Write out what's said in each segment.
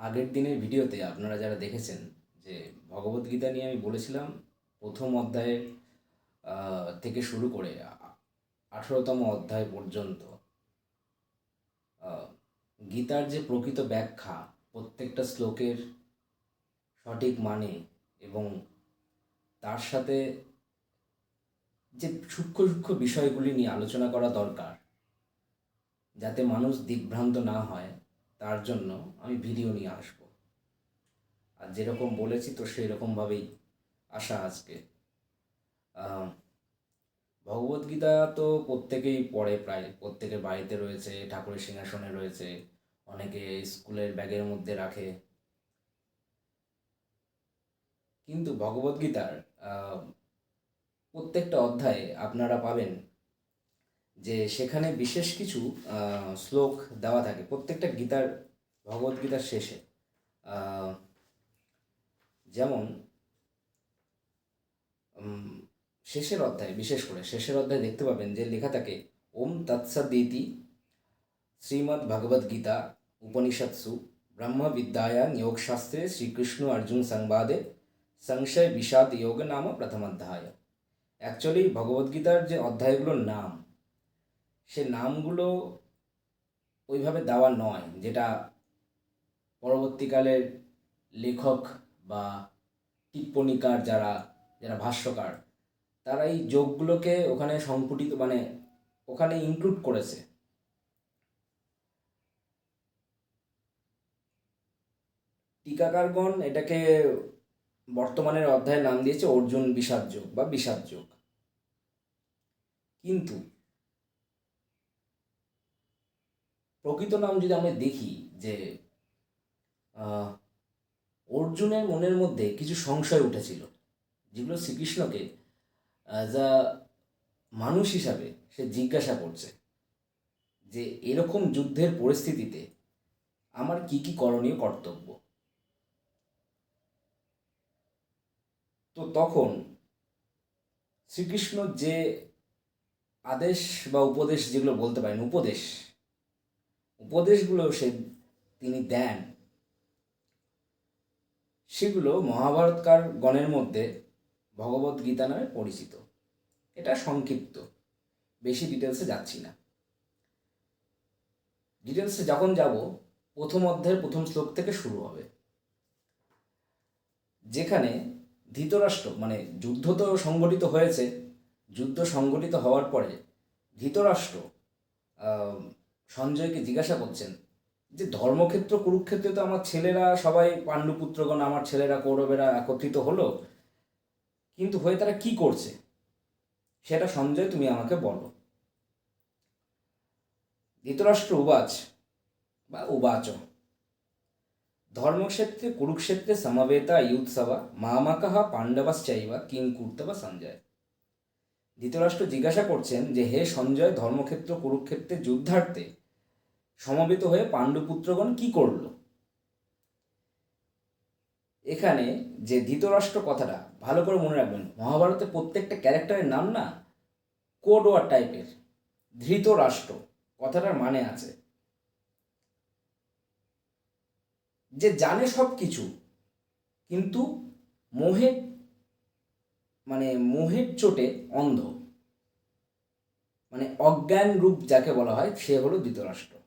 আগের দিনের ভিডিওতে আপনারা যারা দেখেছেন যে ভগবদ্গীতা নিয়ে আমি বলেছিলাম, প্রথম অধ্যায়ে থেকে শুরু করে আঠেরোতম অধ্যায় পর্যন্ত গীতার যে প্রকৃত ব্যাখ্যা প্রত্যেকটা শ্লোকের সঠিক মানে এবং তার সাথে যে সূক্ষ্ম সূক্ষ্ম বিষয়গুলি নিয়ে আলোচনা করা দরকার, যাতে মানুষ দিগ্ভ্রান্ত না হয় তার জন্য আমি ভিডিও নিয়ে আসব। আর যেরকম বলেছি তো সেই রকমভাবেই আসা আজকে। ভগবদ্গীতা তো প্রত্যেকেই পড়ে প্রায়, প্রত্যেকের বাড়িতে রয়েছে, ঠাকুরের সিংহাসনে রয়েছে, অনেকে স্কুলের ব্যাগের মধ্যে রাখে। কিন্তু ভগবদ্গীতার প্রত্যেকটা অধ্যায়ে আপনারা পাবেন যে সেখানে বিশেষ কিছু শ্লোক দেওয়া থাকে। প্রত্যেকটা গীতার ভগবদ্গীতার শেষে। যেমন শেষের অধ্যায়, বিশেষ করে শেষের অধ্যায় দেখতে পাবেন যে লেখা থাকে, ওম তৎসদিতি শ্রীমদ্ ভগবদ গীতা উপনিষৎসু ব্রহ্মবিদ্যায়াং যোগশাস্ত্রে শ্রীকৃষ্ণ অর্জুন সংবাদে সংশয় বিষাদ যোগ নাম প্রথম অধ্যায়। অ্যাকচুয়ালি ভগবদ্গীতার যে অধ্যায়গুলোর নাম সে নামগুলো ওইভাবে দেওয়া নয়, যেটা পরবর্তীকালের লেখক বা টিপ্পণীকার যারা যারা ভাষ্যকার তারা এই যোগগুলোকে ওখানে সংপুটিত মানে ওখানে ইনক্লুড করেছে। টিকাকারগণ এটাকে বর্তমানের অধ্যায়ের নাম দিয়েছে অর্জুন বিষাদ যোগ বা বিষাদ যোগ। কিন্তু প্রকৃত নাম যদি আমরা দেখি যে অর্জুনের মনের মধ্যে কিছু সংশয় উঠেছিল, যেগুলো শ্রীকৃষ্ণকে আ মানুষ হিসাবে সে জিজ্ঞাসা করছে, যে এরকম যুদ্ধের পরিস্থিতিতে আমার কি কি করণীয় কর্তব্য? তো তখন শ্রীকৃষ্ণ যে আদেশ বা উপদেশ যেগুলো বলতে পারেন, উপদেশ উপদেশগুলো সে তিনি দেন, সেগুলো মহাভারতকার গণের মধ্যে ভগবত গীতা নামে পরিচিত। এটা সংক্ষিপ্ত, বেশি ডিটেলসে যাচ্ছি না। ডিটেলসে যখন যাব, প্রথম অধ্যায়ের প্রথম শ্লোক থেকে শুরু হবে, যেখানে ধৃতরাষ্ট্র মানে যুদ্ধ তো সংগঠিত হয়েছে, যুদ্ধ সংগঠিত হওয়ার পরে ধৃতরাষ্ট্র সঞ্জয়কে জিজ্ঞাসা করছেন যে ধর্মক্ষেত্র, কুরুক্ষেত্রে তো আমার ছেলেরা সবাই পাণ্ডুপুত্রগণ, আমার ছেলেরা কৌরবেরা একত্রিত হলো। কিন্তু হয়ে তারা কি করছে? সেটা সঞ্জয় তুমি আমাকে বলো। ধৃতরাষ্ট্র উবাচ বা উবাচ। ধর্মক্ষেত্রে, কুরুক্ষেত্রে সমবেতা, ইউৎসবা, মামাকাহ পাণ্ডবাশ্চাইবা কিং কুর্তবা সঞ্জয়। ধৃতরাষ্ট্র জিজ্ঞাসা করছেন যে হে সঞ্জয়, ধর্মক্ষেত্র, কুরুক্ষেত্রে যুদ্ধার্থে সমবেত হয়ে পাণ্ডুপুত্রগণ কি করল? এখানে যে ধৃতরাষ্ট্র কথাটা, ভালো করে মনে রাখবেন, মহাভারতে প্রত্যেকটা ক্যারেক্টারের নাম না কোড ওয়ার টাইপের, ধৃতরাষ্ট্র কথাটার মানে আছে। যে জানে সব কিছু কিন্তু মোহে মানে মোহের চোটে অন্ধ। মানে অজ্ঞান রূপ যাকে বলা হয়, সে হলো ধৃতরাষ্ট্র।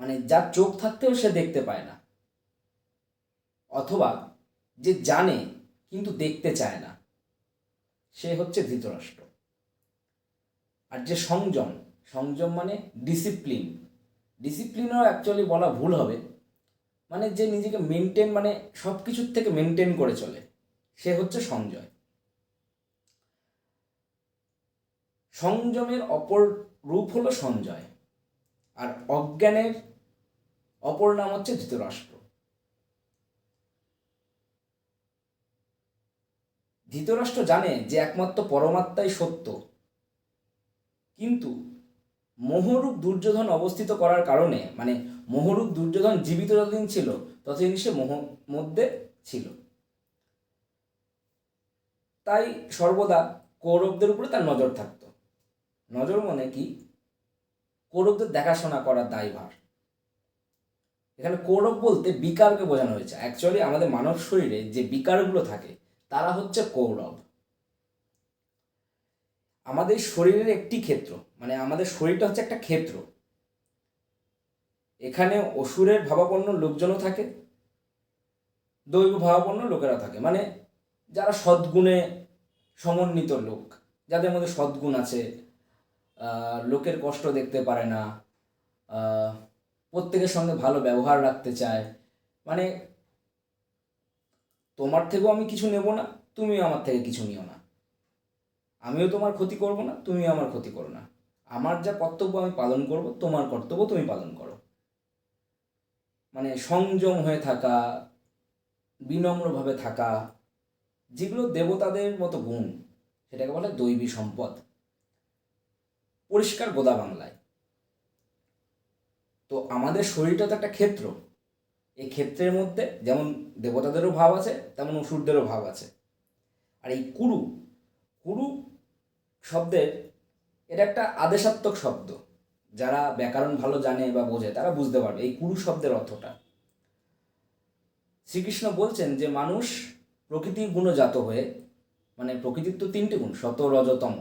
মানে যার চোখ থাকতেও সে দেখতে পায় না। অথবা যে জানে কিন্তু দেখতে চায় না। সে হচ্ছে ধৃতরাষ্ট্র। আর যে সংযম সংযম মানে ডিসিপ্লিন ডিসিপ্লিনও অ্যাকচুয়ালি বলা ভুল হবে। মানে যে নিজেকে মেনটেন মানে সব কিছুর থেকে মেনটেন করে চলে। সে হচ্ছে সংজয় সংযমের অপর রূপ হলো সঞ্জয় আর অজ্ঞানের অপর নাম হচ্ছে ধৃতরাষ্ট্র। ধৃতরাষ্ট্র জানে যে একমাত্র পরমাত্মাই সত্য। কিন্তু মোহরূপ দুর্যোধন অবস্থিত করার কারণে মানে মোহরূপ দুর্যোধন জীবিত যতদিন ছিল, ততদিন সে মোহ, মধ্যে ছিল। তাই সর্বদা কৌরবদের উপরে তার নজর থাকতো। নজর মানে কি? কৌরবদের দেখাশোনা করার দায়ভার। এখানে কৌরব বলতে বিকারকে বোঝানো হয়েছে। অ্যাকচুয়ালি আমাদের মানব শরীরে যে বিকারগুলো থাকে, তারা হচ্ছে কৌরব। আমাদের শরীরের একটি ক্ষেত্র মানে আমাদের শরীরটা হচ্ছে একটা ক্ষেত্র। এখানে অসুরের ভাবাপন্ন লোকজনও থাকে, দৈব ভাবাপন্ন লোকেরা থাকে। মানে যারা সদ্গুণে সমন্বিত লোক, যাদের মধ্যে সদ্গুণ আছে লোকের কষ্ট দেখতে পারে না প্রত্যেকের সঙ্গে ভালো ব্যবহার রাখতে চায়। মানে তোমার থেকেও আমি কিছু নেব না, তুমিও আমার থেকে কিছু নিও না। আমিও তোমার ক্ষতি করব না, তুমিও আমার ক্ষতি করো না। আমার যা কর্তব্য আমি পালন করব, তোমার কর্তব্য তুমি পালন করো। মানে সংযম হয়ে থাকা, বিনম্রভাবে থাকা, যেগুলো দেবতাদের মতো গুণ, সেটাকে বলে দৈবী সম্পদ। পরিষ্কার গোদা বাংলায় তো আমাদের শরীরটা তো একটা ক্ষেত্র। এই ক্ষেত্রের মধ্যে যেমন দেবতাদেরও ভাব আছে, তেমন অসুরদেরও ভাব আছে। আর এই কুরু কুরু শব্দের এটা একটা আদেশাত্মক শব্দ। যারা ব্যাকরণ ভালো জানে বা বোঝে, তারা বুঝতে পারবে এই কুরু শব্দের অর্থটা। শ্রীকৃষ্ণ বলছেন যে মানুষ প্রকৃতির গুণজাত হয়ে মানে প্রকৃতির তো তিনটি গুণ, শত রজতম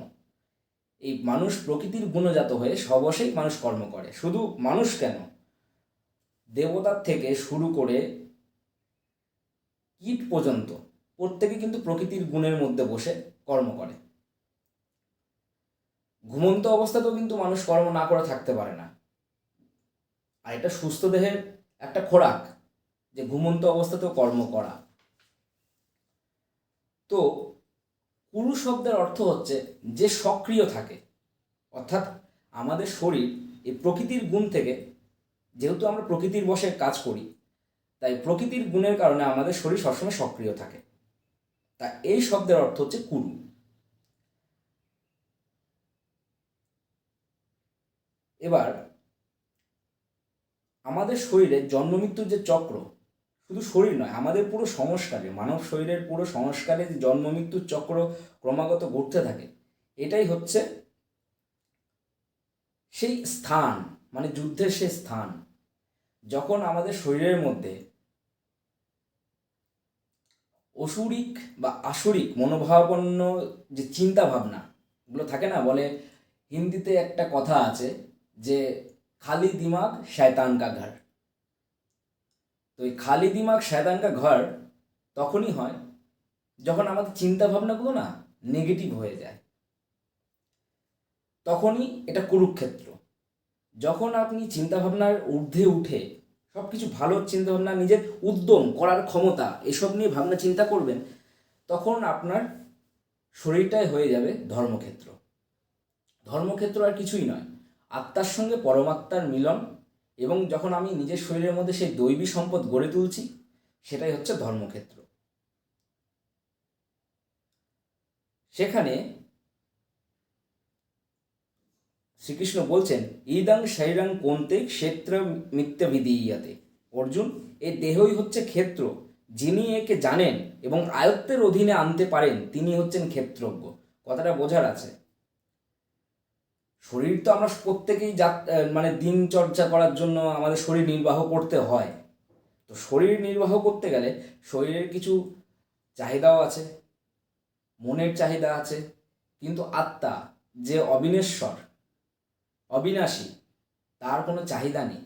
এই মানুষ প্রকৃতির গুণজাত হয়ে সবশেই মানুষ কর্ম করে। শুধু মানুষ কেন? দেবতার থেকে শুরু করে কীট পর্যন্ত প্রত্যেকে কিন্তু প্রকৃতির গুণের মধ্যে বসে কর্ম করে। ঘুমন্ত অবস্থাতেও কিন্তু মানুষ কর্ম না করে থাকতে পারে না। আর এটা সুস্থ দেহের একটা খোরাক যে ঘুমন্ত অবস্থাতেও কর্ম করা। তো কুরু শব্দের অর্থ হচ্ছে যে সক্রিয় থাকে। অর্থাৎ আমাদের শরীর এই প্রকৃতির গুণ থেকে, যেহেতু আমরা প্রকৃতির বসে কাজ করি, তাই প্রকৃতির গুণের কারণে আমাদের শরীর সবসময় সক্রিয় থাকে। তা এই শব্দের অর্থ হচ্ছে কুরু। এবার, আমাদের শরীরে জন্মমৃত্যুর যে চক্র শুধু শরীর নয়, আমাদের পুরো সংস্কারে মানব শরীরের পুরো সংস্কারে যে জন্ম, মৃত্যুর চক্র ক্রমাগত ঘটতে থাকে, এটাই হচ্ছে সেই স্থান মানে যুদ্ধের সেই স্থান। যখন আমাদের শরীরের মধ্যে অসুরিক বা আসরিক মনোভাবাপন্ন যে চিন্তা ভাবনা এগুলো থাকে না, বলে হিন্দিতে একটা কথা আছে যে, খালি দিমাগ, শয়তান কা তো এই খালি দিমাগ কা ঘর তখনই হয় যখন আমাদের চিন্তা ভাবনাগুলো না নেগেটিভ হয়ে যায়। তখনই এটা কুরুক্ষেত্র। যখন আপনি চিন্তাভাবনার ঊর্ধ্বে উঠে সব কিছু ভালো চিন্তাভাবনা, নিজের উদ্যম করার ক্ষমতা এসব নিয়ে ভাবনা চিন্তা করবেন, তখন আপনার শরীরটাই হয়ে যাবে ধর্মক্ষেত্র। ধর্মক্ষেত্র আর কিছুই নয়। আত্মার সঙ্গে পরমাত্মার মিলন এবং যখন আমি নিজের শরীরের মধ্যে সেই দৈবী সম্পদ গড়ে তুলছি, সেটাই হচ্ছে ধর্মক্ষেত্র। সেখানে শ্রীকৃষ্ণ বলছেন, ইদাং শৈরাং কোন্তে ক্ষেত্র মিথ্যা বিধীয়াতে। অর্জুন এই দেহই হচ্ছে ক্ষেত্র, যিনি একে জানেন এবং আয়ত্তের অধীনে আনতে পারেন, তিনি হচ্ছেন ক্ষেত্রজ্ঞ। কথাটা বোঝার আছে। শরীর তো আমরা প্রত্যেকেই যা মানে দিন চর্চা করার জন্য আমাদের শরীর নির্বাহ করতে হয়। তো শরীর নির্বাহ করতে গেলে শরীরের কিছু চাহিদাও আছে, মনের চাহিদা আছে, কিন্তু আত্মা যে অবিনেশ্বর, অবিনাশী, তার কোনো চাহিদা নেই।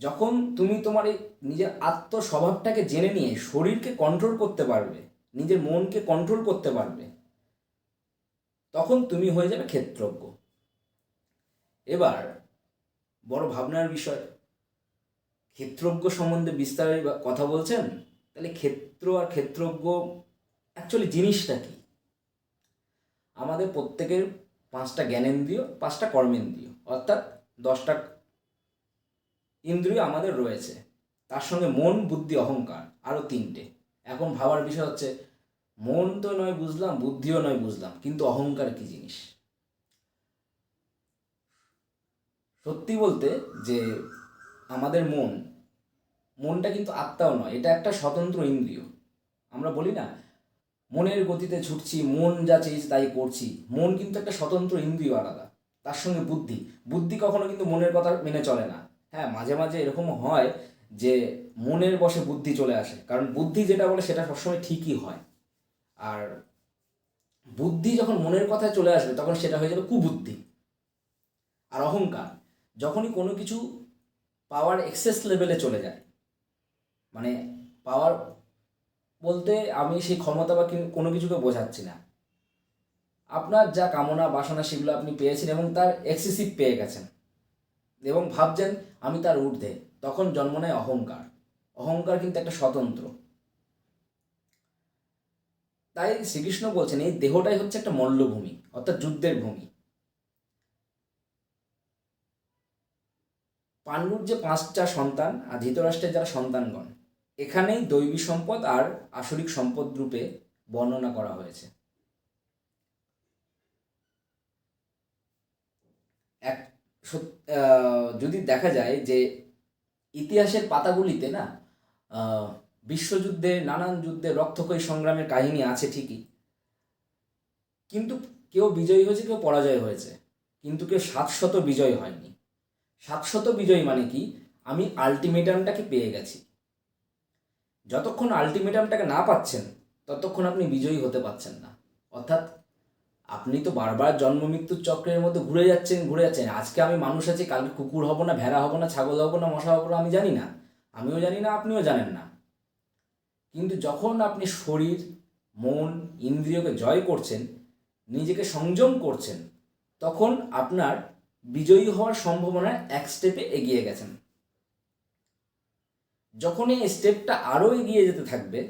যখন তুমি তোমার এই নিজের আত্ম স্বভাবটাকে জেনে নিয়ে শরীরকে কন্ট্রোল করতে পারবে, নিজের মনকে কন্ট্রোল করতে পারবে তখন তুমি হয়ে যাবে ক্ষেত্রজ্ঞ। এবার বড় ভাবনার বিষয়। ক্ষেত্রজ্ঞ সম্বন্ধে বিস্তারে কথা বলছেন? তাহলে ক্ষেত্র আর ক্ষেত্রজ্ঞ অ্যাকচুয়ালি জিনিসটা কি? আমাদের প্রত্যেকের পাঁচটা জ্ঞানেন্দ্রিয়, পাঁচটা কর্মেন্দ্রিয়। অর্থাৎ দশটা ইন্দ্রিয় আমাদের রয়েছে। তার সঙ্গে মন, বুদ্ধি, অহংকার আরও তিনটে। এখন ভাবার বিষয় হচ্ছে মন তো নয় বুঝলাম, বুদ্ধিও নয় বুঝলাম, কিন্তু অহংকার কি জিনিস? সত্যি বলতে যে আমাদের মন, মনটা কিন্তু আত্মাও নয়, এটা একটা স্বতন্ত্র ইন্দ্রিয়। আমরা বলি না, মনের গতিতে ছুটছি, মন যা চেয়েছে তাই করছি। মন কিন্তু একটা স্বতন্ত্র ইন্দ্রিয় আলাদা, তার সঙ্গে বুদ্ধি। বুদ্ধি কখনো কিন্তু মনের কথা মেনে চলে না। হ্যাঁ মাঝে মাঝে এরকম হয় যে মনের বসে বুদ্ধি চলে আসে, কারণ বুদ্ধি যেটা বলে সেটা সবসময় ঠিকই হয়। আর বুদ্ধি যখন মনের কথায় চলে আসবে, তখন সেটা হয়ে যাবে কুবুদ্ধি আর অহংকার। যখনই কোনো কিছু পাওয়ার এক্সেস লেভেলে চলে যায় মানে পাওয়ার বলতে আমি সেই ক্ষমতা বা কোনো কিছুকে বোঝাচ্ছি না। আপনার যা কামনা, বাসনা সেগুলো আপনি পেয়েছেন এবং তার এক্সেসিভ পেয়ে গেছেন এবং ভাবছেন, আমি তার ঊর্ধ্বে। তখন জন্ম নেয় অহংকার। অহংকার কিন্তু একটা স্বতন্ত্র। তাই শ্রীকৃষ্ণ বলছেন, এই দেহটাই হচ্ছে একটা মল্লভূমি, অর্থাৎ যুদ্ধের ভূমি। পাণ্ডুর যে পাঁচটা সন্তান আর ধৃতরাষ্ট্রের যারা সন্তানগণ, এখানেই দৈবী সম্পদ আর আসরিক সম্পদ রূপে বর্ণনা করা হয়েছে। এক যদি দেখা যায় যে ইতিহাসের পাতাগুলিতে না বিশ্বযুদ্ধে, নানান যুদ্ধে রক্তক্ষয়ী সংগ্রামের কাহিনী আছে ঠিকই। কিন্তু কেউ বিজয়ী হয়েছে, কেউ পরাজয় হয়েছে। কিন্তু কেউ সাতশত বিজয় হয়নি। সাতশত বিজয়ী মানে কি? আমি আলটিমেটামটাকে পেয়ে গেছি। যতক্ষণ আলটিমেটামটাকে না পাচ্ছেন, ততক্ষণ আপনি বিজয়ী হতে পারছেন না। অর্থাৎ আপনি তো বারবার জন্ম মৃত্যুর চক্রের মধ্যে ঘুরে যাচ্ছেন ঘুরে যাচ্ছেন। আজকে আমি মানুষ আছি, কালকে কুকুর হব না, ভেড়া হব না, ছাগল হব না, মশা হব না, আমি জানি না। আমিও জানি না, আপনিও জানেন না। কিন্তু যখন আপনি শরীর, মন, ইন্দ্রিয়কে জয় করছেন, নিজেকে সংযম করছেন, তখন আপনার বিজয়ী হওয়ার সম্ভাবনা এক স্টেপে এগিয়ে গেছেন। যখন এই স্টেপটা আরও এগিয়ে যেতে থাকবে,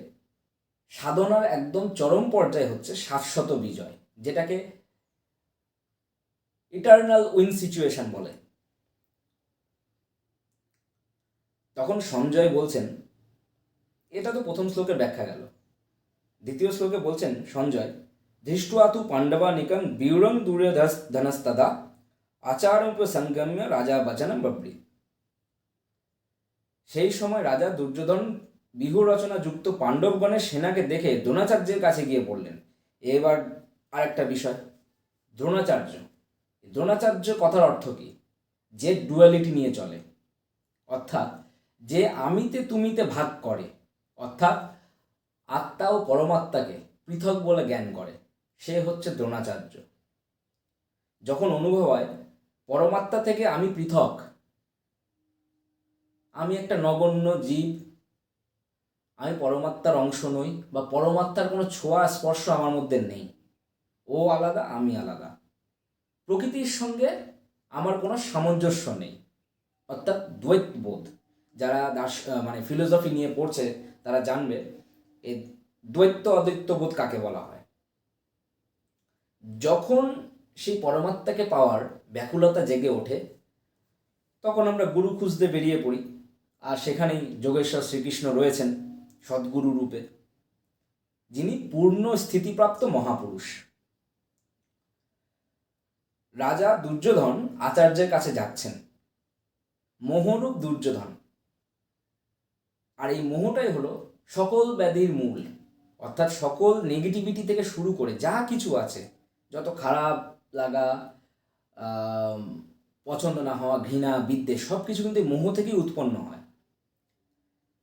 সাধনার একদম চরম পর্যায়ে হচ্ছে শাশ্বত বিজয়, যেটাকে ইটার্নাল উইন সিচুয়েশন বলে। তখন সঞ্জয় বলছেন এটা তো প্রথম শ্লোকের ব্যাখ্যা গেল। দ্বিতীয় শ্লোকে বলছেন সঞ্জয় ধৃষ্টুয়াতু পাণ্ডবা নিকম বিউরং দূরে ধনস্তদা আচারূপ সংগম্য রাজা বচনম বব্রি। সেই সময় রাজা দুর্যোধন বিহু রচনা যুক্ত পাণ্ডবগণের সেনাকে দেখে দ্রোণাচার্যের কাছে গিয়ে পড়লেন এবার আরেকটা বিষয়, দ্রোণাচার্য। দ্রোণাচার্য কথার অর্থ কি? যে ডুয়ালিটি নিয়ে চলে। অর্থাৎ, যে আমিতে তুমিতে ভাগ করে অর্থাৎ আত্মা ও পরমাত্মাকে পৃথক বলে জ্ঞান করে। সে হচ্ছে দ্রোণাচার্য। যখন অনুভব হয়, পরমাত্মা থেকে আমি পৃথক, আমি একটা নগণ্য জীব, আমি পরমাত্মার অংশ নই বা পরমাত্মার কোনো ছোঁয়া, স্পর্শ আমার মধ্যে নেই। ও আলাদা, আমি আলাদা। প্রকৃতির সঙ্গে আমার কোনো সামঞ্জস্য নেই। অর্থাৎ দ্বৈত বোধ যারা দাস মানে ফিলোসফি নিয়ে পড়ছে তারা জানবে, এই দ্বৈত বোধ কাকে বলা হয়? যখন সেই পরমাত্মাকে পাওয়ার ব্যাকুলতা জেগে ওঠে, তখন আমরা গুরু খুঁজতে বেরিয়ে পড়ি। আর সেখানেই যোগেশ্বর শ্রীকৃষ্ণ রয়েছেন সদ্গুরু রূপে, যিনি পূর্ণ স্থিতিপ্রাপ্ত মহাপুরুষ। রাজা দুর্যোধন আচার্যের কাছে যাচ্ছেন। মোহরূপ দুর্যোধন আর এই মোহটাই হলো সকল ব্যাধির মূল। অর্থাৎ সকল নেগেটিভিটি থেকে শুরু করে যা কিছু আছে, যত খারাপ লাগা পছন্দ না হওয়া, ঘৃণা, বিদ্বেষ সব কিছু কিন্তু মোহ থেকেই উৎপন্ন হয়।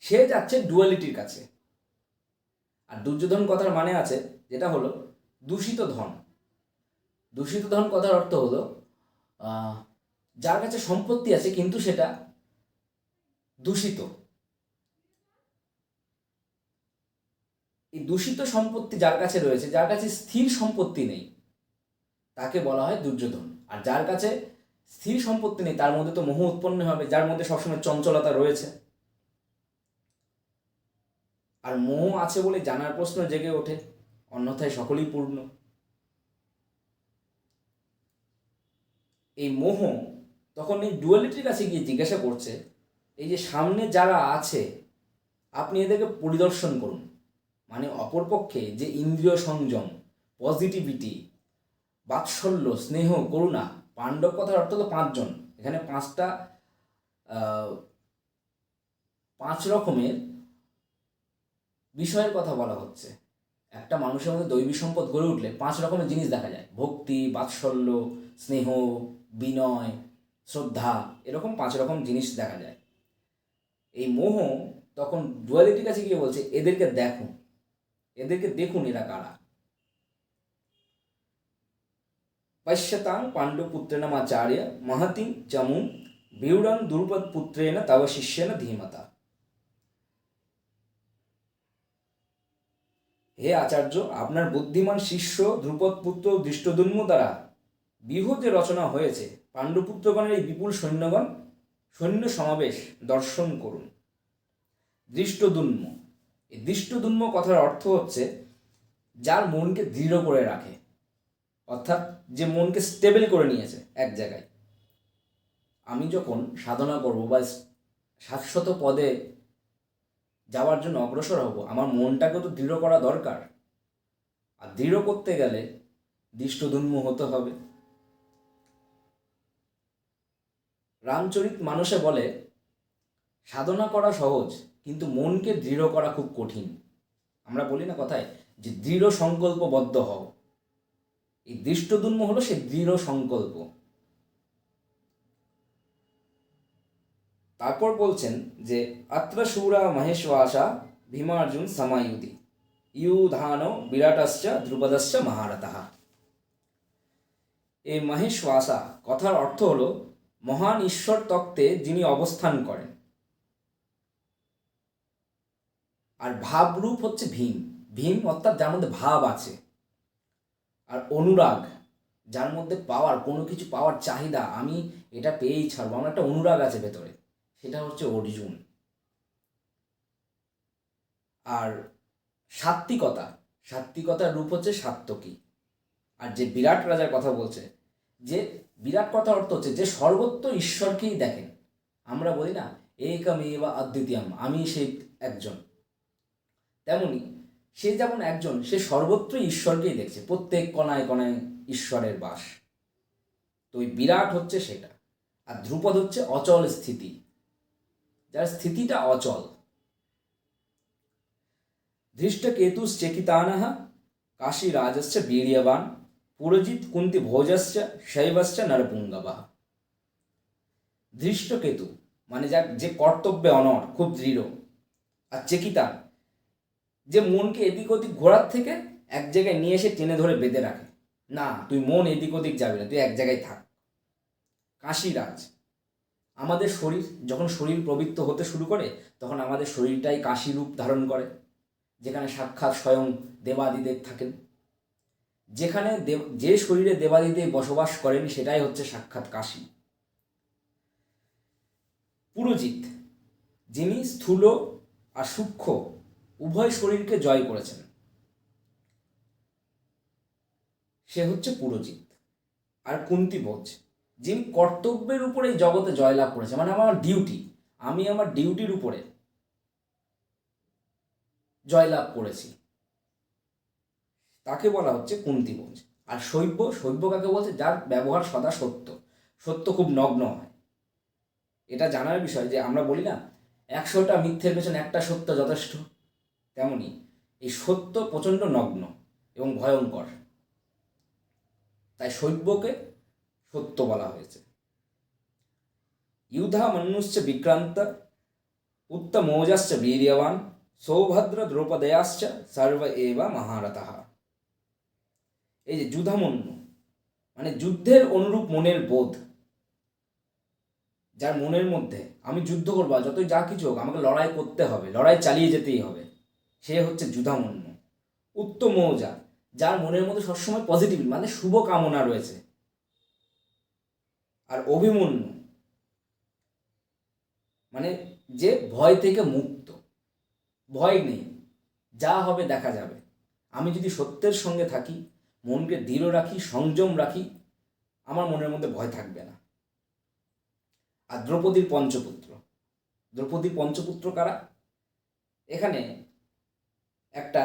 সে যাচ্ছে ডুয়ালিটির কাছে। আর দুর্যোধন কথার মানে আছে, যেটা হলো দূষিত ধন। দূষিত ধন কথার অর্থ হলো যার কাছে সম্পত্তি আছে কিন্তু সেটা দূষিত। এই দূষিত সম্পত্তি যার কাছে রয়েছে, যার কাছে স্থির সম্পত্তি নেই, তাকে বলা হয় দুর্যোধন। আর যার কাছে স্থির সম্পত্তি নেই, তার মধ্যে তো মোহ উৎপন্ন হবে, যার মধ্যে সবসময় চঞ্চলতা রয়েছে। আর মোহ আছে বলে জানার প্রশ্ন জেগে ওঠে, অন্যথায় সকলেই পূর্ণ। এই মোহ তখন এই ডুয়ালিটির কাছে গিয়ে জিজ্ঞাসা করছে, এই যে সামনে যারা আছে, আপনি এদেরকে পরিদর্শন করুন। মানে অপরপক্ষে যে ইন্দ্রিয় সংযম পজিটিভিটি বাৎসল্য, স্নেহ, করুণা, পাণ্ডব কথার অর্থ তো পাঁচজন। এখানে পাঁচটা পাঁচ রকমের বিষয়ের কথা বলা হচ্ছে। একটা মানুষের মধ্যে দৈবী সম্পদ গড়ে উঠলে পাঁচ রকমের জিনিস দেখা যায়। ভক্তি, বাৎসল্য, স্নেহ, বিনয়, শ্রদ্ধা, এরকম পাঁচ রকম জিনিস দেখা যায়। এই মোহ তখন ডুয়ালিটির কাছে গিয়ে বলছে, এদেরকে দেখুন এদেরকে দেখুন এরা কারা। পশ্যতাং পাণ্ডুপুত্রেণ আচার্য মহতি চমু বিউড়ং দ্রুপদ পুত্রেণ তব শিষ্যেন ধীমতা। হে আচার্য, আপনার বুদ্ধিমান শিষ্য ধ্রুপদ পুত্র দৃষ্টদুন্ম দ্বারা বিহ যে রচনা হয়েছে, পাণ্ডুপুত্রগণের এই বিপুল সৈন্যগণ সৈন্য সমাবেশ দর্শন করুন। দৃষ্টদুন্ম এই দৃষ্টদুন্ম কথার অর্থ হচ্ছে যার মনকে দৃঢ় করে রাখে। অর্থাৎ যে মনকে স্টেবল করে নিয়েছে এক জায়গায়। আমি যখন সাধনা করব বা শাশ্বত পদে যাওয়ার জন্য অগ্রসর হব, আমার মনটাকে তো দৃঢ় করা দরকার। আর দৃঢ় করতে গেলে দৃষ্টদুন্ম হতে হবে। রামচরিত মানুষে বলে, সাধনা করা সহজ কিন্তু মনকে দৃঢ় করা খুব কঠিন। আমরা বলি না কথায় যে দৃঢ় সংকল্পবদ্ধ হও। এই দৃষ্টদুন্ম হলো সে দৃঢ় সংকল্প। তারপর বলছেন যে অত্র শূরা মহেশ্বাসা ভীমার্জুন সমায়ুতি। ইউধান বিরাটশ্চ ধ্রুপদশ্চ মহারথা। এই মহেশ্বাসা কথার অর্থ হলো, মহান ঈশ্বর তত্ত্বে যিনি অবস্থান করেন। আর ভাবরূপ হচ্ছে ভীম। ভীম অর্থাৎ যার মধ্যে ভাব আছে। আর অনুরাগ, যার মধ্যে পাওয়ার কোনো কিছু পাওয়ার চাহিদা, আমি এটা পেয়েই ছাড়বো, আমার একটা অনুরাগ আছে ভেতরে। সেটা হচ্ছে অর্জুন। আর সাত্বিকতা, সাত্বিকতার রূপ হচ্ছে সাত্তকী আর যে বিরাট রাজার কথা বলছে, যে বিরাট কথা অর্থ হচ্ছে যে সর্বত্র ঈশ্বরকেই দেখেন। আমরা বলি না, একমেবা আদ্বিতীয়াম, আমি সেই একজন। তেমনি সে যেমন একজন, সে সর্বত্র ঈশ্বরকেই দেখছে। প্রত্যেক কণায় কণায় ঈশ্বরের বাস। তো ওই বিরাট হচ্ছে সেটা। আর ধ্রুপদ হচ্ছে অচল স্থিতি। যার স্থিতিটা অচল। ধৃষ্টকেতুশ্চেকিতানः কাশীরাজশ্চ বীর্যবান, পুরজিৎ কুন্তি ভোজশ্চ শৈবশ্চ নরপুঙ্গবা। ধৃষ্টকেতু মানে যার যে কর্তব্যে অনর খুব দৃঢ়। আর চেকিতান যে মনকে এদিক ওদিক ঘোরার থেকে এক জায়গায় নিয়ে এসে টেনে ধরে বেঁধে রাখে। না, তুই মন এদিক ওদিক যাবি না, তুই এক জায়গায় থাক। কাশীরাজ আমাদের শরীর যখন শরীর প্রবৃত্ত হতে শুরু করে, তখন আমাদের শরীরটাই কাশি রূপ ধারণ করে, যেখানে সাক্ষাৎ স্বয়ং দেবাদিদেব থাকেন। যেখানে দেব, যে শরীরে দেবাদিদেব বসবাস করেন, সেটাই হচ্ছে সাক্ষাৎ কাশি। পুরোজিৎ, যিনি স্থূল আর সূক্ষ্ম উভয় শরীরকে জয় করেছেন। সে হচ্ছে পুরোজিৎ আর কুন্তিভোজ যিনি কর্তব্যের উপরে এই জগতে জয়লাভ করেছে মানে আমার ডিউটি, আমি আমার ডিউটির উপরে জয়লাভ করেছি। তাকে বলা হচ্ছে কুন্তিভোজ আর শৈব্য শৈব্য কাকে বলছে? যার ব্যবহার সদা সত্য। সত্য খুব নগ্ন হয়। এটা জানার বিষয় যে আমরা বলি না, একশোটা মিথ্যের পেছনে একটা সত্য যথেষ্ট। তেমনি এই সত্য প্রচণ্ড নগ্ন এবং ভয়ঙ্কর। তাই শৈব্যকে সত্য বলা হয়েছে। ইউধা মনুষ্য বিক্রান্ত উত্তমোজশ্চ বীর্যবান, সৌভদ্র দ্রৌপদয়াশ্চ সর্ব এবা মহারথা। এই যে যুধামন্য মানে যুদ্ধের অনুরূপ মনের বোধ, যার মনের মধ্যে, আমি যুদ্ধ করব যতই যা কিছু হোক, আমাকে লড়াই করতে হবে, লড়াই চালিয়ে যেতেই হবে। সে হচ্ছে যুধামন্য উত্তম মৌজা যার মনের মধ্যে সবসময় পজিটিভ মানে শুভ কামনা রয়েছে। আর অভিমন্যু মানে যে ভয় থেকে মুক্ত, ভয় নেই, যা হবে দেখা যাবে। আমি যদি সত্যের সঙ্গে থাকি, মনকে দৃঢ় রাখি, সংযম রাখি, আমার মনের মধ্যে ভয় থাকবে না। আর দ্রৌপদীর পঞ্চপুত্র দ্রৌপদীর পঞ্চপুত্র কারা? এখানে একটা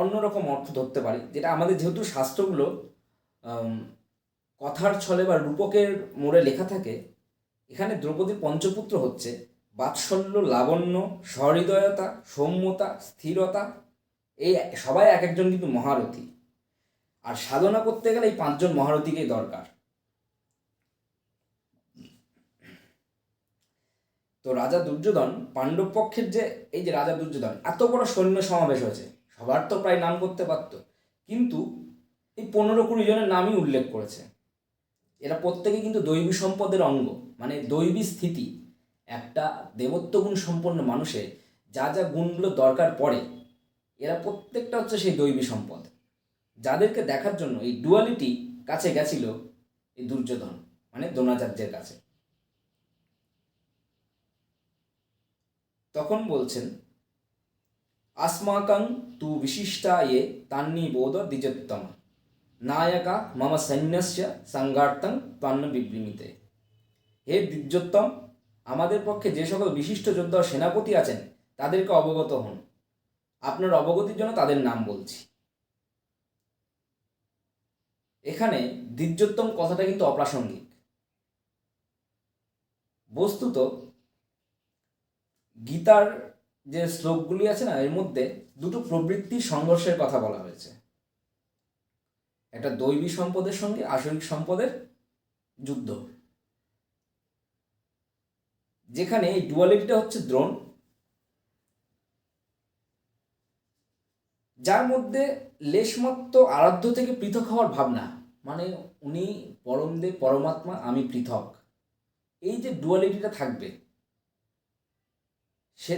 অন্যরকম অর্থ ধরতে পারি, যেটা আমাদের যেহেতু শাস্ত্রগুলো কথার ছলে বা রূপকের মোড়ে লেখা থাকে, এখানে দ্রৌপদীর পঞ্চপুত্র হচ্ছে বাৎসল্য, লাবণ্য, সহৃদয়তা, সৌম্যতা, স্থিরতা, এই সবাই এক একজন কিন্তু মহারথী। আর সাধনা করতে গেলে এই পাঁচজন মহারথীকেই দরকার। তো রাজা দুর্যোধন পাণ্ডব পক্ষের যে, এই যে রাজা দুর্যোধন, এত বড় সৈন্য সমাবেশ হয়েছে। সবার তো প্রায় নাম করতে পারত। কিন্তু এই পনেরো কুড়ি জনের নামই উল্লেখ করেছে। এরা প্রত্যেকে কিন্তু দৈবী সম্পদের অঙ্গ মানে দৈবী স্থিতি। একটা দেবত্ব গুণ সম্পন্ন মানুষের যা যা গুণগুলো দরকার পড়ে, এরা প্রত্যেকটা হচ্ছে সেই দৈবী সম্পদ। যাদেরকে দেখার জন্য এই ডুয়ালিটি কাছে গেছিল এই দুর্যোধন মানে দ্রোণাচার্যের কাছে। তখন বলছেন, আসমাকং তু বিশিষ্টা ইয়ে তান্নি বোধ দ্বিজোত্তম নায়কা মম সৈন্যস্য সংঘার্তং তান্ন বিবৃমিতে। হে দ্বিজোত্তম, আমাদের পক্ষে যে সকল বিশিষ্ট যোদ্ধা সেনাপতি আছেন, তাদেরকে অবগত হন। আপনার অবগতির জন্য তাদের নাম বলছি। এখানে দ্বিজোত্তম কথাটা কিন্তু অপ্রাসঙ্গিক। বস্তুত গীতার যে শ্লোকগুলি আছে না, এর মধ্যে দুটো প্রবৃত্তি সংঘর্ষের কথা বলা হয়েছে। একটা দৈবী সম্পদের সঙ্গে আসরিক সম্পদের যুদ্ধ। যেখানে এই ডুয়ালিটিটা হচ্ছে দ্রোণ। যার মধ্যে লেশমাত্র আরাধ্য থেকে পৃথক হওয়ার ভাবনা মানে উনি পরমদেব পরমাত্মা, আমি পৃথক। এই যে ডুয়ালিটিটা থাকবে সে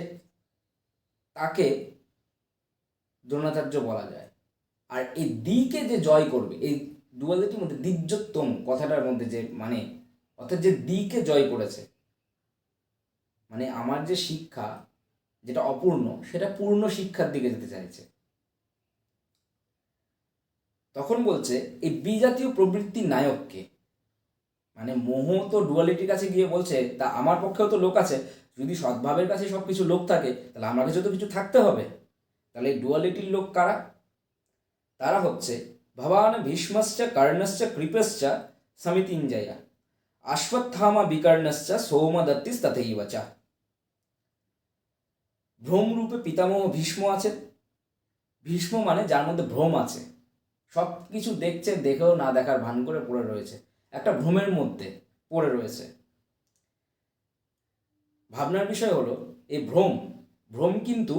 তাকে দ্রোণাচার্য বলা যায়। আর এই দিকে যে জয় করবে, এই ডুয়ালিটির মধ্যে দিজ্যোত্তম কথাটার মধ্যে যে মানে অর্থাৎ যে দিকে জয় করেছে মানে আমার যে শিক্ষা যেটা অপূর্ণ, সেটা পূর্ণ শিক্ষার দিকে যেতে চাইছে। তখন বলছে, এই বিজাতীয় প্রবৃত্তি নায়ককে। মানে মোহ তো ডুয়ালিটির কাছে গিয়ে বলছে, তা আমার পক্ষেও তো লোক আছে যদি সদ্ভাবের কাছে সব কিছু লোক থাকে, তাহলে আমার কাছে তো কিছু থাকতে হবে। তাহলে ডুয়ালিটির লোক কারা? তারা হচ্ছে ভবান ভীষ্মশ্চ কর্ণশ্চ কৃপশ্চ সমিতিঞ্জয়া। অশ্বত্থামা বিকর্ণশ্চ সৌমদত্তিস তথৈব চ ভ্রম রূপে পিতামহ ভীষ্ম আছেন। ভীষ্ম মানে যার মধ্যে ভ্রম আছে। সব কিছু দেখছে, দেখেও না দেখার ভান করে পড়ে রয়েছে। একটা ভ্রমের মধ্যে পড়ে রয়েছে। ভাবনার বিষয় হলো, এই ভ্রম ভ্রম কিন্তু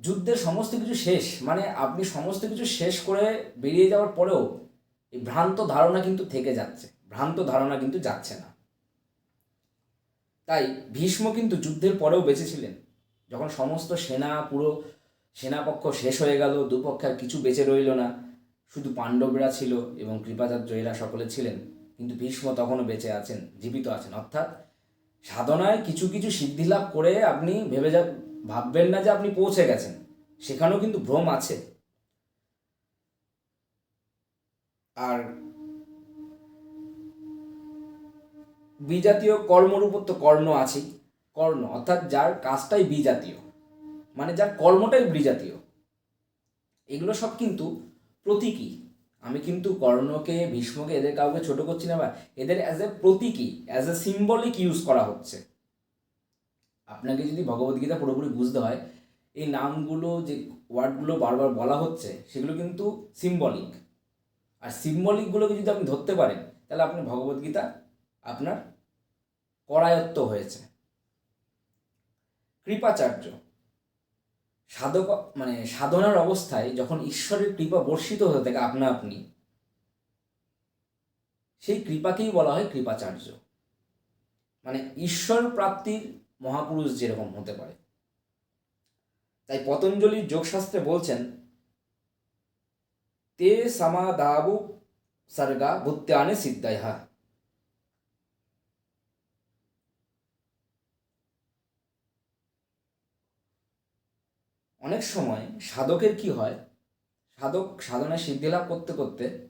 যুদ্ধের সমস্ত কিছু শেষ মানে আপনি সমস্ত কিছু শেষ করে বেরিয়ে যাওয়ার পরেও এই ভ্রান্ত ধারণা কিন্তু থেকে যাচ্ছে, ভ্রান্ত ধারণা কিন্তু যাচ্ছে না। তাই ভীষ্ম কিন্তু যুদ্ধের পরেও বেঁচেছিলেন। যখন সমস্ত সেনা পুরো সেনাপক্ষ শেষ হয়ে গেল, দুপক্ষে আর কিছু বেঁচে রইল না, শুধু পাণ্ডবরা ছিল এবং কৃপাচার্য এরা সকলে ছিলেন, কিন্তু ভীষ্ম তখনও বেঁচে আছেন, জীবিত আছেন, অর্থাৎ সাধনায় কিছু কিছু সিদ্ধি লাভ করে আপনি ভেবে যা ভাববেন না যে আপনি পৌঁছে গেছেন। সেখানেও কিন্তু ভ্রম আছে। আর বিজাতীয় কর্মরূপর তো কর্ণ আছেই। কর্ণ, অর্থাৎ যার কাজটাই বিজাতীয়। মানে যার কর্মটাই বিজাতীয়। এগুলো সব কিন্তু প্রতীকী। আমি কিন্তু কর্ণকে, ভীষ্মকে, এদের কাউকে ছোট করছি না, বা এদের অ্যাজ এ প্রতীকী অ্যাজ এ সিম্বলিক ইউজ করা হচ্ছে। আপনাকে যদি ভগবদ্গীতা পুরোপুরি বুঝতে হয়, এই নামগুলো যে ওয়ার্ডগুলো বারবার বলা হচ্ছে, সেগুলো কিন্তু সিম্বলিক আর সিম্বলিকগুলোকে যদি আপনি ধরতে পারেন, তাহলে আপনি ভগবদ্গীতা আপনার করায়ত্ত হয়েছে। কৃপাচার্য সাধক মানে সাধনার অবস্থায় যখন ঈশ্বরের কৃপা বর্ষিত হতে থাকে আপনা আপনি, সেই কৃপাকেই বলা হয় কৃপাচার্য। মানে ঈশ্বর প্রাপ্তির মহাপুরুষ যেরকম হতে পারে। তাই পতঞ্জলির যোগশাস্ত্রে বলছেন, তে সামা সমাদাবু সর্গা ভূত্যানে সিদ্ধায়া। অনেক সময় সাধকের কি হয়? সাধক সাধনায় সিদ্ধি লাভ করতে করতে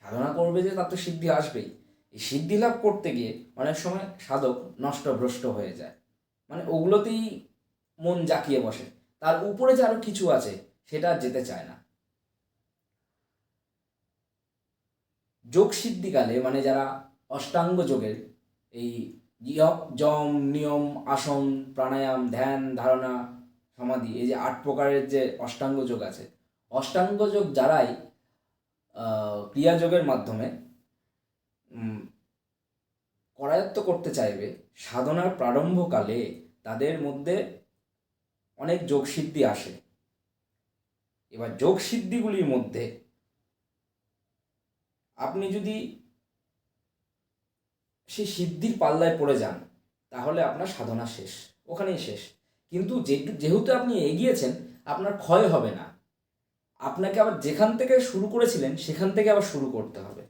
সাধনা করবে যে তার তো সিদ্ধি আসবেই। এই সিদ্ধি লাভ করতে গিয়ে অনেক সময় সাধক নষ্টভ্রষ্ট হয়ে যায়। মানে ওগুলোতেই মন জাকিয়ে বসে। তার উপরে যে আরও কিছু আছে, সেটা যেতে চায় না। যোগ সিদ্ধিকালে মানে যারা অষ্টাঙ্গ যোগের, এই যম, নিয়ম, আসন, প্রাণায়াম, ধ্যান, ধারণা সমাধি, এই যে আট প্রকারের যে অষ্টাঙ্গ যোগ আছে। অষ্টাঙ্গ যোগ যারাই ক্রিয়াযোগের মাধ্যমে করায়ত্ত করতে চাইবে, সাধনার প্রারম্ভকালে তাদের মধ্যে অনেক যোগসিদ্ধি আসে। এবার যোগসিদ্ধিগুলির মধ্যে আপনি যদি সেই সিদ্ধির পাল্লায় পড়ে যান, তাহলে আপনার সাধনা শেষ, ওখানেই শেষ। কিন্তু যেহেতু আপনি এগিয়েছেন, আপনার ক্ষয় হবে না। আপনাকে আবার যেখান থেকে শুরু করেছিলেন, সেখান থেকে আবার শুরু করতে হবে।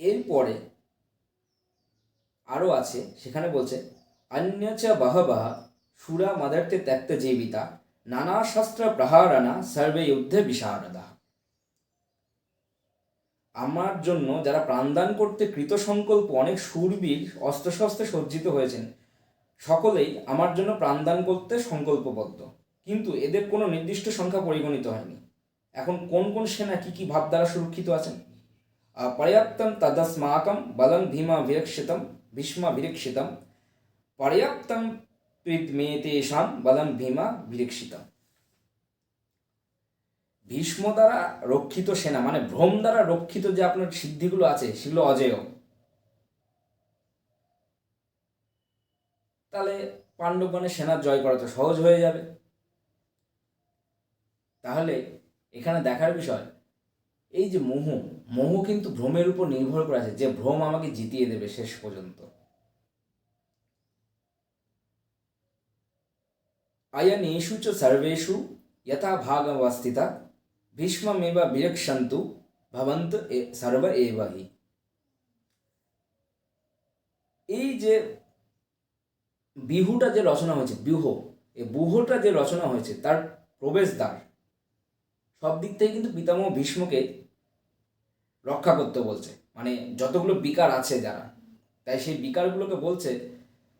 এরপরে আরও আছে, সেখানে বলছে అన్యచ బహవ সুরা మదర్తి త్యక్త জীবিতা নানা శస్త్ర ప్రహారణ সর্বে যুদ্ধে విశారద আমার জন্য যারা প্রাণদান করতে কৃত সংকল্প অনেক সুরবীর অস্ত্রশস্ত্রে সজ্জিত হয়েছেন, সকলেই আমার জন্য প্রাণদান করতে সংকল্পবদ্ধ। কিন্তু এদের কোনো নির্দিষ্ট সংখ্যা পরিগণিত হয়নি। এখন কোন কোন সেনা কী কী ভাব দ্বারা সুরক্ষিত আছেন? পর্যাপ্তম তদস্মাকম বলং ভীমা বিরক্ষিতম, ভীষ্মা বিরক্ষিতম পর্যাপ্তম মেয়েতেষাম বলম ভীমা বিরক্ষিত ভীষ্ম দ্বারা রক্ষিত সেনা মানে ভ্রম দ্বারা রক্ষিত যে আপনার সিদ্ধিগুলো আছে, সেগুলো অজেয়। তাহলে পাণ্ডবগণের সেনা জয় করা তো সহজ হয়ে যাবে। তাহলে এখানে দেখার বিষয়, এই যে মোহ মোহ কিন্তু ভ্রমের উপর নির্ভর করে আছে যে ভ্রম আমাকে জিতিয়ে দেবে শেষ পর্যন্ত। అయనేషు చ సర్వేషు యథాభాగవస్థిత భీష్మమేవ విరక్షంతు ভবন্ত সর্ব এবাহি এই যে বিহুটা যে রচনা হয়েছে, বিহ এই বুহটা যে রচনা হয়েছে, তার প্রবেশদ্বার, সব দিক থেকে কিন্তু পিতামহ ভীষ্মকে রক্ষা করতে বলছে। মানে যতগুলো বিকার আছে যারা, তাই সেই বিকারগুলোকে বলছে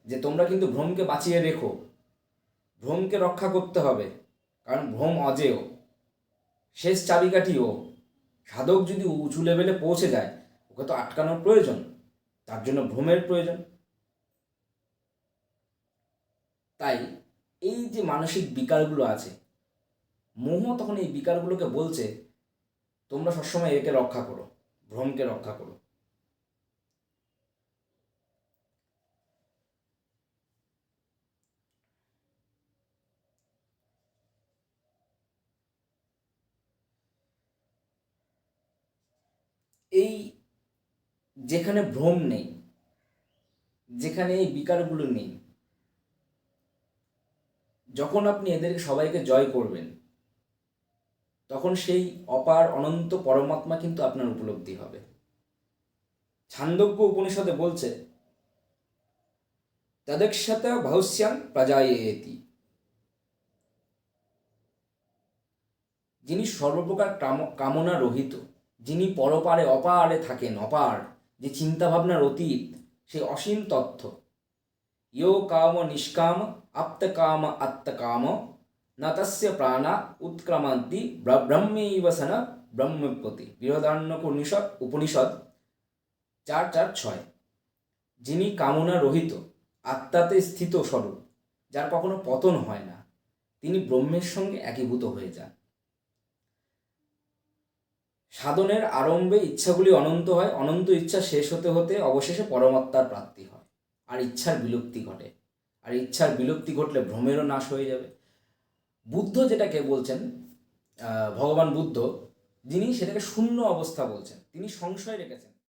যে তোমরা কিন্তু ভ্রমকে বাঁচিয়ে রেখো। ভ্রমকে রক্ষা করতে হবে। কারণ ভ্রম অজেয়। শেষ চাবিকাঠি ও সাধক যদি উঁচু লেভেলে পৌঁছে যায়, ওকে তো আটকানোর প্রয়োজন। তার জন্য ভ্রমের প্রয়োজন। তাই এই যে মানসিক বিকারগুলো আছে, মোহ তখন এই বিকারগুলোকে বলছে, তোমরা সবসময় একে রক্ষা করো, ভ্রমকে রক্ষা করো এই যেখানে ভ্রম নেই, যেখানে এই বিকারগুলো নেই, যখন আপনি এদের সবাইকে জয় করবেন, তখন সেই অপার অনন্ত পরমাত্মা কিন্তু আপনার উপলব্ধি হবে। ছান্দজ্ঞ উপনিষদে বলছে, তদক্ষত ভৌস্যাং প্রজায়েতি। যিনি সর্বপ্রকার কাম- কামনা রহিত, যিনি পরপারে অপারে থাকেন, অপার যে চিন্তাভাবনার অতীত, সেই অসীম তথ্য। ইয় কাম নিষ্কাম আপ্তকাম আত্মকাম না তস্য প্রাণা উৎক্রমান্তি ব্র- ব্রহ্মৈব সন ব্রহ্মপতি বৃহদারণ্যক উপনিষদ উপনিষদ, চার চার, ছয়। যিনি কামনা রহিত, আত্মাতে স্থিত স্বরূপ, যার কখনো পতন হয় না, তিনি ব্রহ্মের সঙ্গে একীভূত হয়ে যান। সাধনের আরম্ভে ইচ্ছাগুলি অনন্ত হয়, অনন্ত ইচ্ছা শেষ হতে হতে অবশেষে পরমাত্মার প্রাপ্তি হয়। আর ইচ্ছার বিলুপ্তি ঘটে। আর ইচ্ছার বিলুপ্তি ঘটলে ভ্রমেরও নাশ হয়ে যাবে। বুদ্ধ যেটাকে বলছেন ভগবান বুদ্ধ, যিনি সেটাকে শূন্য অবস্থা বলছেন, তিনি সংশয় রেখেছেন।